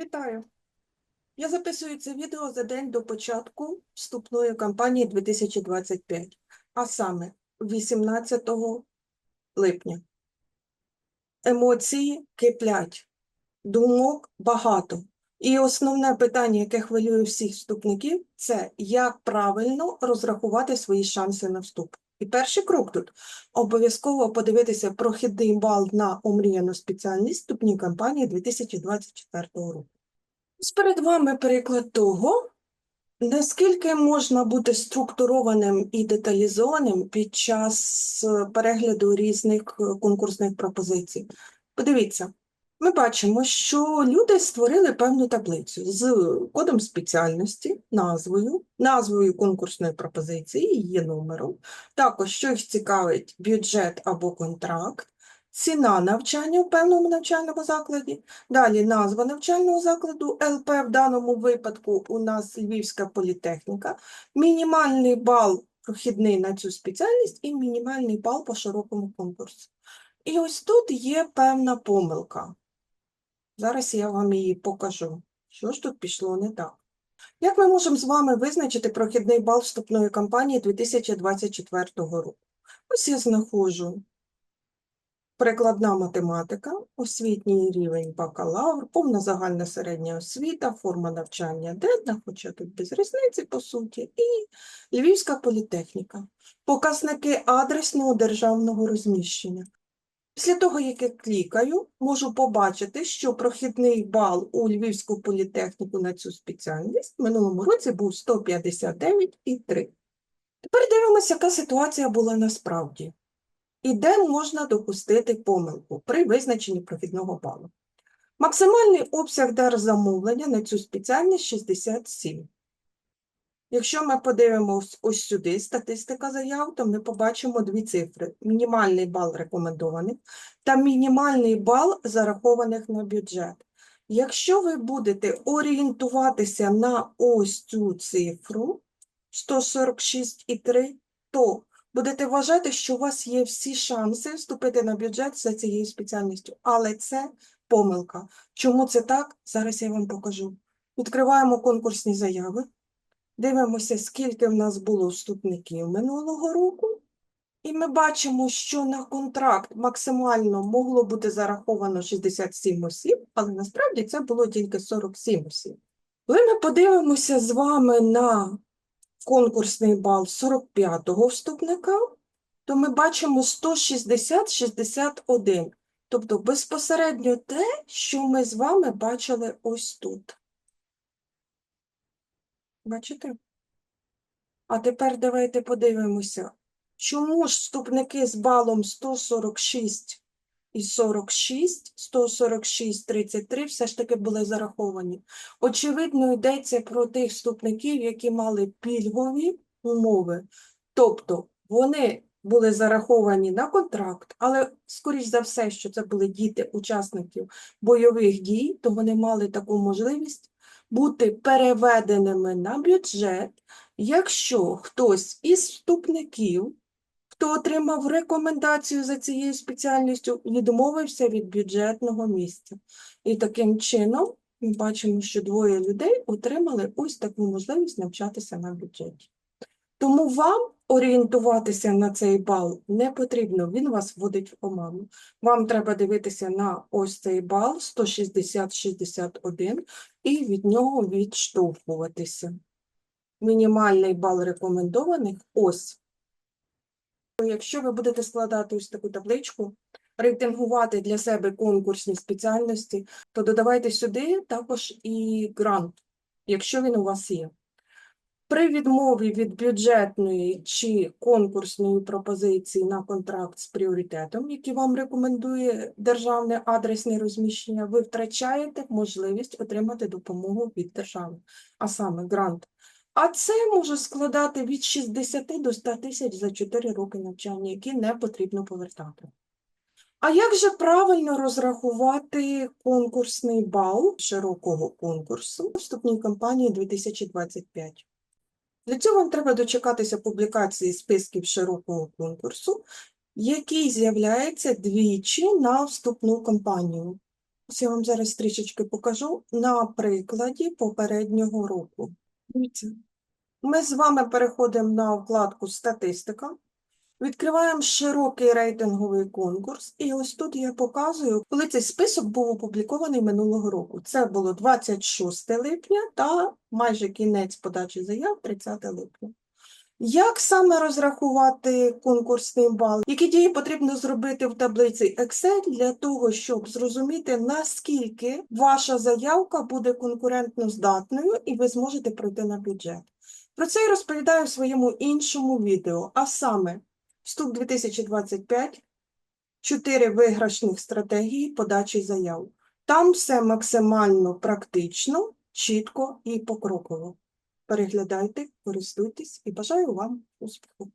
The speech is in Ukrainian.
Вітаю! Я записую це відео за день до початку вступної кампанії 2025, а саме 18 липня. Емоції киплять, думок багато. І основне питання, яке хвилює всіх вступників, це як правильно розрахувати свої шанси на вступ. І перший крок тут обов'язково подивитися прохідний бал на омріяну спеціальність вступній кампанії 2024 року. Перед вами приклад того, наскільки можна бути структурованим і деталізованим під час е, перегляду різних е, конкурсних пропозицій. Подивіться, ми бачимо, що люди створили певну таблицю з кодом спеціальності, назвою, назвою конкурсної пропозиції, її номером, також, що їх цікавить, бюджет або контракт, ціна навчання в певному навчальному закладі, Далі назва навчального закладу ЛП в даному випадку у нас Львівська політехніка, мінімальний бал прохідний на цю спеціальність і мінімальний бал по широкому конкурсу. І ось тут є певна помилка. Зараз я вам її покажу. Що ж тут пішло не так? Як ми можемо з вами визначити прохідний бал вступної кампанії 2024 року? Ось я знаходжу Прикладна математика, освітній рівень бакалавр, повна загальна середня освіта, форма навчання денна, хоча тут без різниці, по суті, і Львівська політехніка. Показники адресного державного розміщення. Після того, як я клікаю, можу побачити, що прохідний бал у Львівську політехніку на цю спеціальність в минулому році був 159,3. Тепер дивимося, яка ситуація була насправді і де можна допустити помилку при визначенні прохідного балу. Максимальний обсяг держзамовлення на цю спеціальність 67. Якщо ми подивимося ось сюди статистика заяв, то ми побачимо дві цифри: мінімальний бал рекомендованих та мінімальний бал зарахованих на бюджет. Якщо ви будете орієнтуватися на ось цю цифру 146,3, то будете вважати, що у вас є всі шанси вступити на бюджет за цією спеціальністю. Але це помилка. Чому це так? Зараз я вам покажу. Відкриваємо конкурсні заяви, дивимося, скільки в нас було вступників минулого року. І ми бачимо, що на контракт максимально могло бути зараховано 67 осіб, але насправді це було тільки 47 осіб. Коли ми подивимося з вами на конкурсний бал 45-го вступника, то ми бачимо 160-61. Тобто безпосередньо те, що ми з вами бачили ось тут. Бачите? А тепер давайте подивимося, чому ж вступники з балом 146 і 46, 146, 33 все ж таки були зараховані. Очевидно, йдеться про тих вступників, які мали пільгові умови. Тобто вони були зараховані на контракт, але, скоріш за все, що це були діти учасників бойових дій, то вони мали таку можливість бути переведеними на бюджет, якщо хтось із вступників хто отримав рекомендацію за цією спеціальністю, відмовився від бюджетного місця. І таким чином ми бачимо, що двоє людей отримали ось таку можливість навчатися на бюджеті. Тому вам орієнтуватися на цей бал не потрібно, він вас вводить в оману. Вам треба дивитися на ось цей бал 160-61 і від нього відштовхуватися. Мінімальний бал рекомендованих ось Якщо ви будете складати ось таку табличку, рейтингувати для себе конкурсні спеціальності, то додавайте сюди також і грант, якщо він у вас є. При відмові від бюджетної чи конкурсної пропозиції на контракт з пріоритетом, який вам рекомендує державне адресне розміщення, ви втрачаєте можливість отримати допомогу від держави, а саме грант. А це може складати від 60 до 100 тисяч за 4 роки навчання, які не потрібно повертати. А як же правильно розрахувати конкурсний бал широкого конкурсу вступній кампанії 2025? Для цього вам треба дочекатися публікації списків широкого конкурсу, який з'являється двічі на вступну кампанію. Ось я вам зараз трішечки покажу на прикладі попереднього року. Ми з вами переходимо на вкладку Статистика. Відкриваємо широкий рейтинговий конкурс, і ось тут я показую, коли цей список був опублікований минулого року. Це було 26 липня та майже кінець подачі заяв 30 липня. Як саме розрахувати конкурсний бал? Які дії потрібно зробити в таблиці Excel для того, щоб зрозуміти, наскільки ваша заявка буде конкурентно здатною і ви зможете пройти на бюджет? Про це я розповідаю в своєму іншому відео, а саме Вступ 2025, 4 виграшних стратегії подачі заяв. Там все максимально практично, чітко і покроково. Переглядайте, користуйтесь і бажаю вам успіху!